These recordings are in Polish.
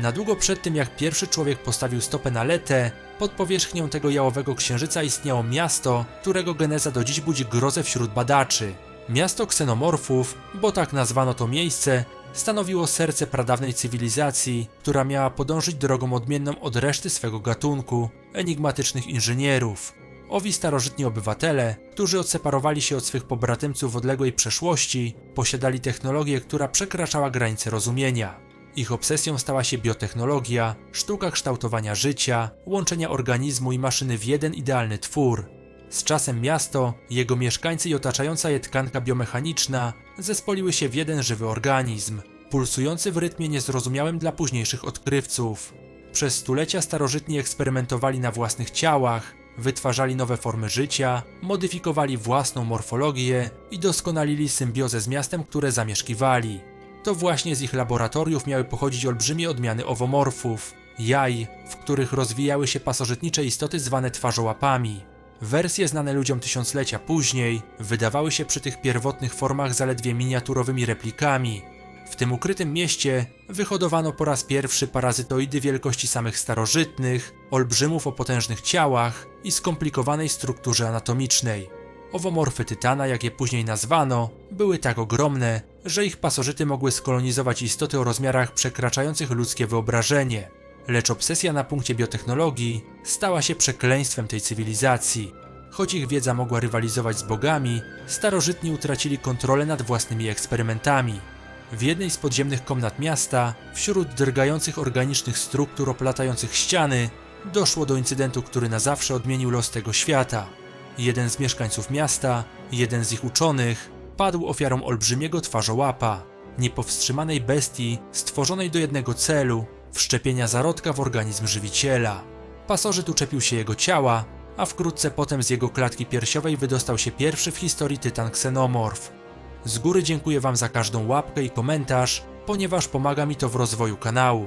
Na długo przed tym, jak pierwszy człowiek postawił stopę na Letę, pod powierzchnią tego jałowego księżyca istniało miasto, którego geneza do dziś budzi grozę wśród badaczy. Miasto ksenomorfów, bo tak nazwano to miejsce, stanowiło serce pradawnej cywilizacji, która miała podążyć drogą odmienną od reszty swego gatunku enigmatycznych inżynierów. Owi starożytni obywatele, którzy odseparowali się od swych pobratymców w odległej przeszłości, posiadali technologię, która przekraczała granice rozumienia. Ich obsesją stała się biotechnologia, sztuka kształtowania życia, łączenia organizmu i maszyny w jeden idealny twór. Z czasem miasto, jego mieszkańcy i otaczająca je tkanka biomechaniczna zespoliły się w jeden żywy organizm, pulsujący w rytmie niezrozumiałym dla późniejszych odkrywców. Przez stulecia starożytni eksperymentowali na własnych ciałach, wytwarzali nowe formy życia, modyfikowali własną morfologię i doskonalili symbiozę z miastem, które zamieszkiwali. To właśnie z ich laboratoriów miały pochodzić olbrzymie odmiany owomorfów, jaj, w których rozwijały się pasożytnicze istoty zwane twarzołapami. Wersje znane ludziom tysiąclecia później wydawały się przy tych pierwotnych formach zaledwie miniaturowymi replikami. W tym ukrytym mieście wyhodowano po raz pierwszy parazytoidy wielkości samych starożytnych, olbrzymów o potężnych ciałach i skomplikowanej strukturze anatomicznej. Owomorfy tytana, jak je później nazwano, były tak ogromne, że ich pasożyty mogły skolonizować istoty o rozmiarach przekraczających ludzkie wyobrażenie. Lecz obsesja na punkcie biotechnologii stała się przekleństwem tej cywilizacji. Choć ich wiedza mogła rywalizować z bogami, starożytni utracili kontrolę nad własnymi eksperymentami. W jednej z podziemnych komnat miasta, wśród drgających organicznych struktur oplatających ściany, doszło do incydentu, który na zawsze odmienił los tego świata. Jeden z mieszkańców miasta, jeden z ich uczonych, padł ofiarą olbrzymiego twarzołapa, niepowstrzymanej bestii stworzonej do jednego celu wszczepienia zarodka w organizm żywiciela. Pasożyt uczepił się jego ciała, a wkrótce potem z jego klatki piersiowej wydostał się pierwszy w historii tytan ksenomorf. Z góry dziękuję Wam za każdą łapkę i komentarz, ponieważ pomaga mi to w rozwoju kanału.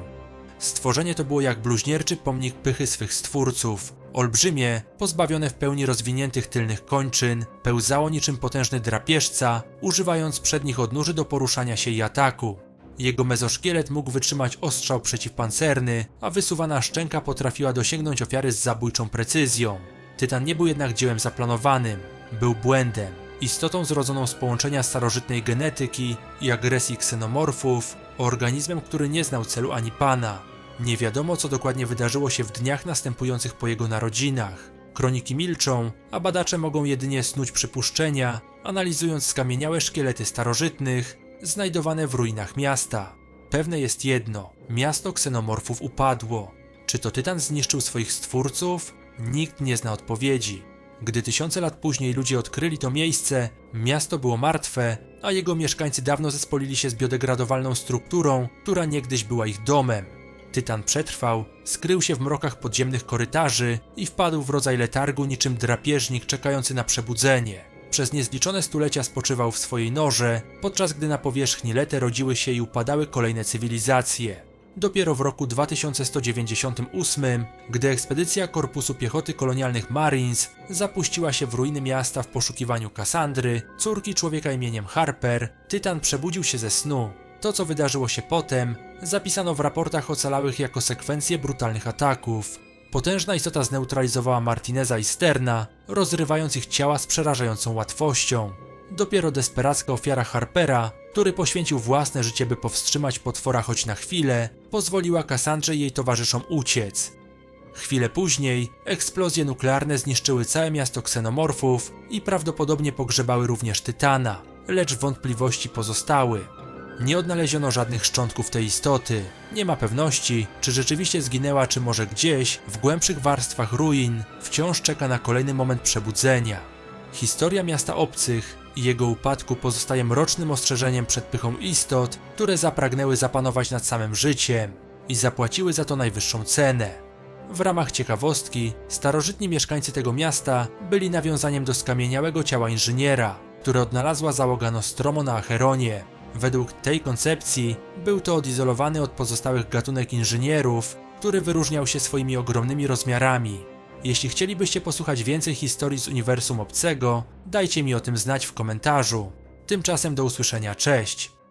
Stworzenie to było jak bluźnierczy pomnik pychy swych stwórców. Olbrzymie, pozbawione w pełni rozwiniętych tylnych kończyn, pełzało niczym potężny drapieżca, używając przednich odnóży do poruszania się i ataku. Jego mezoszkielet mógł wytrzymać ostrzał przeciwpancerny, a wysuwana szczęka potrafiła dosięgnąć ofiary z zabójczą precyzją. Tytan nie był jednak dziełem zaplanowanym, był błędem, istotą zrodzoną z połączenia starożytnej genetyki i agresji ksenomorfów, organizmem, który nie znał celu ani pana. Nie wiadomo, co dokładnie wydarzyło się w dniach następujących po jego narodzinach. Kroniki milczą, a badacze mogą jedynie snuć przypuszczenia, analizując skamieniałe szkielety starożytnych, znajdowane w ruinach miasta. Pewne jest jedno: miasto ksenomorfów upadło. Czy to Tytan zniszczył swoich stwórców? Nikt nie zna odpowiedzi. Gdy tysiące lat później ludzie odkryli to miejsce, miasto było martwe, a jego mieszkańcy dawno zespolili się z biodegradowalną strukturą, która niegdyś była ich domem. Tytan przetrwał, skrył się w mrokach podziemnych korytarzy i wpadł w rodzaj letargu niczym drapieżnik czekający na przebudzenie. Przez niezliczone stulecia spoczywał w swojej norze, podczas gdy na powierzchni Lety rodziły się i upadały kolejne cywilizacje. Dopiero w roku 2198, gdy ekspedycja Korpusu Piechoty Kolonialnych Marines zapuściła się w ruiny miasta w poszukiwaniu Kassandry, córki człowieka imieniem Harper, Tytan przebudził się ze snu. To, co wydarzyło się potem, zapisano w raportach ocalałych jako sekwencję brutalnych ataków. Potężna istota zneutralizowała Martineza i Sterna, rozrywając ich ciała z przerażającą łatwością. Dopiero desperacka ofiara Harpera, który poświęcił własne życie, by powstrzymać potwora choć na chwilę, pozwoliła Kassandrze i jej towarzyszom uciec. Chwilę później eksplozje nuklearne zniszczyły całe miasto ksenomorfów i prawdopodobnie pogrzebały również Tytana, lecz wątpliwości pozostały. Nie odnaleziono żadnych szczątków tej istoty. Nie ma pewności, czy rzeczywiście zginęła, czy może gdzieś, w głębszych warstwach ruin, wciąż czeka na kolejny moment przebudzenia. Historia miasta obcych i jego upadku pozostaje mrocznym ostrzeżeniem przed pychą istot, które zapragnęły zapanować nad samym życiem i zapłaciły za to najwyższą cenę. W ramach ciekawostki, starożytni mieszkańcy tego miasta byli nawiązaniem do skamieniałego ciała inżyniera, które odnalazła załoga Nostromo na Acheronie. Według tej koncepcji był to odizolowany od pozostałych gatunek inżynierów, który wyróżniał się swoimi ogromnymi rozmiarami. Jeśli chcielibyście posłuchać więcej historii z uniwersum obcego, dajcie mi o tym znać w komentarzu. Tymczasem do usłyszenia, cześć!